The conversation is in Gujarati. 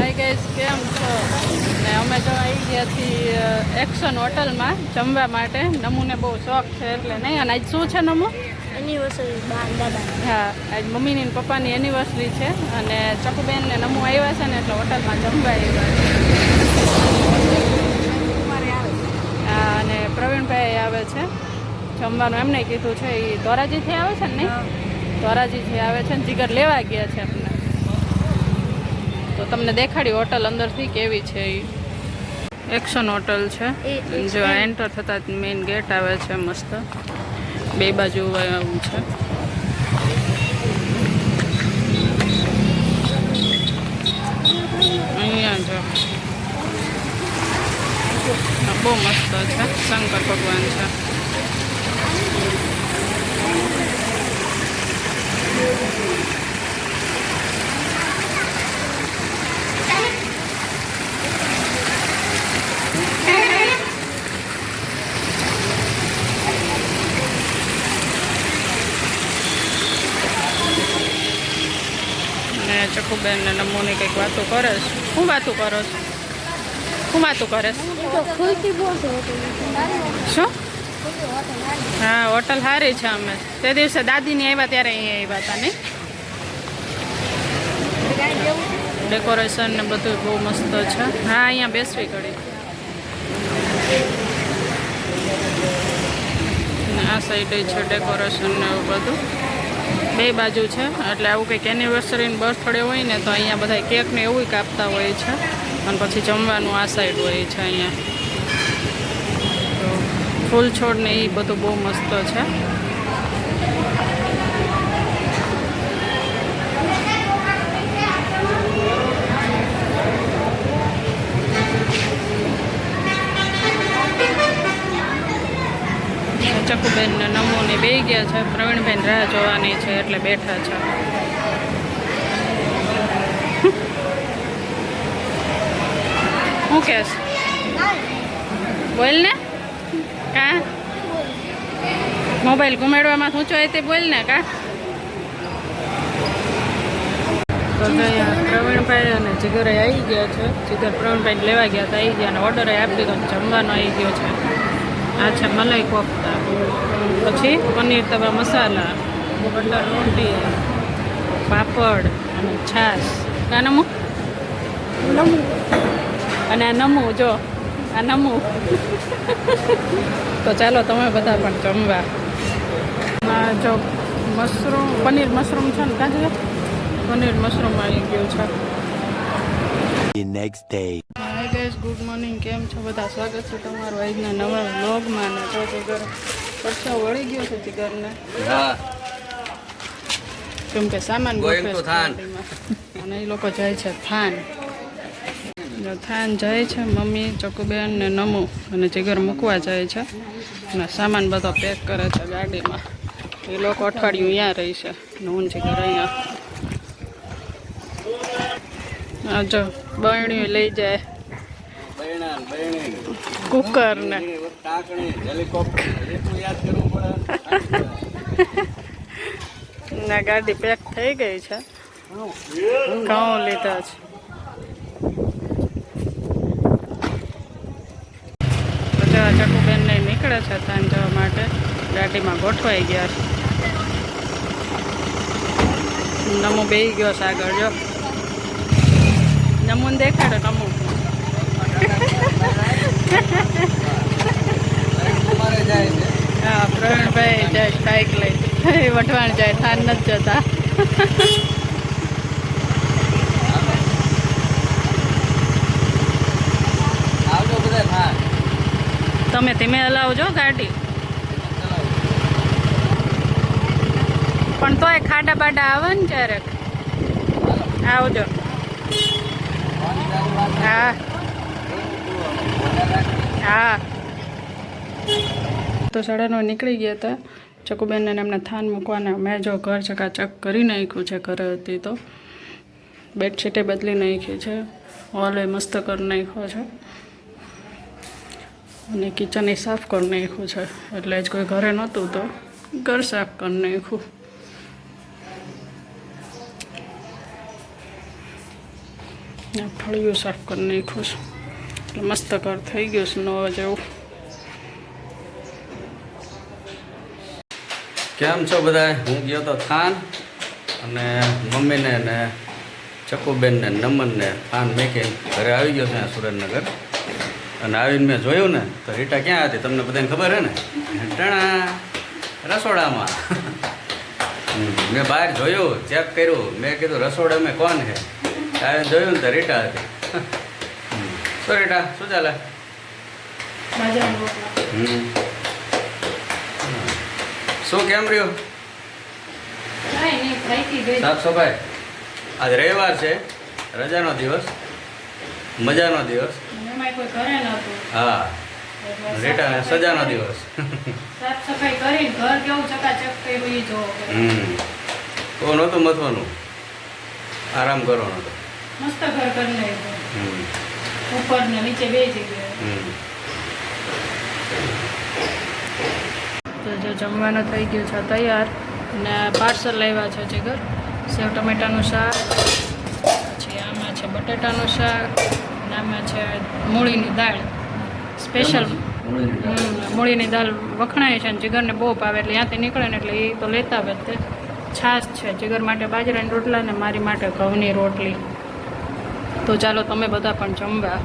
હાય ગાઈસ કેમ છો ને અમે તો આવી ગયા છીએ એક્શન હોટલમાં જમવા માટે. નમુને બહુ શોખ છે એટલે નહીં. અને આજ શું છે નમુ? એનિવર્સરી હા આજ મમ્મીની ને પપ્પાની એનિવર્સરી છે. અને ચકુબેન ને નમુ આવ્યા છે ને એટલે હોટલમાં જમવા આવ્યા છે. હા અને પ્રવીણભાઈ આવે છે. જમવાનું એમને કીધું છે એ ધોરાજીથી આવે છે ને નહીં? ધોરાજીથી આવે છે ને જીગર લેવા ગયા છે એમને. તો તમને દેખાડી હોટલ અંદરથી કેવી છે એ એક્શન હોટલ છે. જો એન્ટર થતાં મેઇન ગેટ આવે છે મસ્ત. બે બાજુ આવું છે. અહીંયા જો. બહુ મસ્ત છે. શંકર ભગવાન છે. અને ચકુબેન ને નમોની કંઈક વાતો કરે છે શું વાતો કરો છો શું વાતો કરે શું? હા, હોટલ સારી છે અમે. તે દિવસે દાદીની આવ્યા ત્યારે અહીંયા આવ્યા હતા, નહીં? ડેકોરેશન ને બધું બહુ મસ્ત છે. હા, અહીંયા બેસવી ઘડી. આ સાઈડે છે ડેકોરેશન ને એવું બધું. બે બાજુ છે. એટલે આવું કંઈક એનિવર્સરીને બર્થડે હોય ને તો અહીંયા બધા કેક ને એવું કાપતા હોય છે. અને પછી જમવાનું આ સાઈડ હોય છે અહીંયા. તો ફૂલ છોડ ને એ બધું બહુ મસ્ત છે. ચકુબેન ને નમોને બે ગયા છે. પ્રવીણબેન રાહ જોવાની છે એટલે બેઠા છે. શું કહેશ? બોલ ને. કા? મોબાઈલ ઘુમાડવામાં શું ચોય તે બોલ ને, કા? તો અહીંયા પ્રવીણભાઈ અને જીગરે આવી ગયા છે. જીગર પ્રવીણભાઈ લેવા ગયા હતા. આવી ગયા અને ઓર્ડર આપી દીધો જમવાનો આવી ગયો છે. આ છે મલાઈ કોફતા. પછી પનીર તવા મસાલા બટર રોટી પાપડ અને છાશ. ના નમું? અને આ નમું જો આ નમું. તો ચાલો તમે બધા પણ જમવા. જો મશરૂમ પનીર મશરૂમ છે ને કાં પનીર મશરૂમ આવી ગયું છે. The next day. Guys good morning કેમ છો? બધા સ્વાગત છે તમારું આજના નવા વ્લોગમાં ને તો જીગર પરછો વળી ગયો છે જીગરને હા. કેમ કે સામાન ગોઠવે છે અને એ લોકો જાય છે થાન. થાન જાય છે મમ્મી ચકુબેન ને નમુ. અને જીગર મૂકવા જાય છે. અને સામાન બધો પેક કરે છે ગાડીમાં. એ લોકો અઠવાડિયું અહીંયા રહી છે. ને હું જીગર અહીંયા. જો બરણીઓ લઈ જાય. કુકર ને. ગાડી પેક થઈ ગઈ છે. ઘઉં લીધા છે. બધા ચકુબેન ને નીકળે છે ત્યાં જવા માટે. ગાડીમાં ગોઠવાઈ ગયા છે. નમો બે ગયો છે આગળ જો. નમુન દેખાડે નમુ તમારે જાય છે હા પ્રવીણભાઈ જાય બાઇક લઈ વઢવાણ જાય થાન નથી જતા તમે ધીમે હલાવજો ગાડી. પણ તોય ખાડા બાડા આવે ને ક્યારેક આવજો. હા. હા. તો સાડા નીકળી ગયા હતા. ચકુબેનને એમને થાન મૂકવાના. મેં જો ઘર ચકાચક કરી નાખ્યું છે ઘરે હતી તો. બેડશીટે બદલી નાખી છે. હોલે મસ્ત કરી નાખ્યો છે. અને કિચન એ સાફ કરી નાખ્યું છે. એટલે જ કોઈ ઘરે નહોતું તો ઘર સાફ કરી નાખ્યું. ફળિયું સાફ કરી નાખ્યું છે. એટલે મસ્ત ઘર થઈ ગયું છે, નવા જેવું. કેમ છો બધા હું ગયો તો થાન અને મમ્મીને ને ચકુબેનને નમનને થાન મેકીને ઘરે આવી ગયો છે સુરેન્દ્રનગર. અને આવીને મેં જોયું ને, તો રીટા ક્યાં હતી? તમને બધાને ખબર હે ને? ટણા રસોડામાં. મેં બહાર જોયું, ચેક કર્યું. મેં કીધું, રસોડામાં કોણ છે? આવીને જોયું ને તો રીટા હતી. હમ. શું શું ચાલે શું કેમ રહ્યું? સાફ સફાઈ. આજ રવિવાર છે. રજાનો દિવસ. મજાનો દિવસ. હા. રેટા સજાનો દિવસ. સાફ સફાઈ કરીને ઘર કેવું ચકાચક કર્યું એ હમ. તો નહોતું મથવાનું. આરામ કરવાનો હતો. મસ્ત ઘર કરી નાખ્યું. હમ. ઉપર ને નીચે બે જગ્યાએ. તો જો જમવાનું થઈ ગયું છે તૈયાર ને પાર્સલ લાવ્યા છે જીગર સેવ ટમેટાનું શાક પછી આમાં છે બટેટાનું શાક અને આમાં છે મૂળીની દાળ. સ્પેશિયલ મૂળીની દાળ. વખણાય છે અને જીગરને બહુ ભાવે એટલે ત્યાંથી નીકળે ને એટલે એ તો લેતા આવે છાશ છે જીગર માટે બાજરાની રોટલા ને મારી માટે ઘઉંની રોટલી. તો ચાલો તમે બધા પણ જમવા.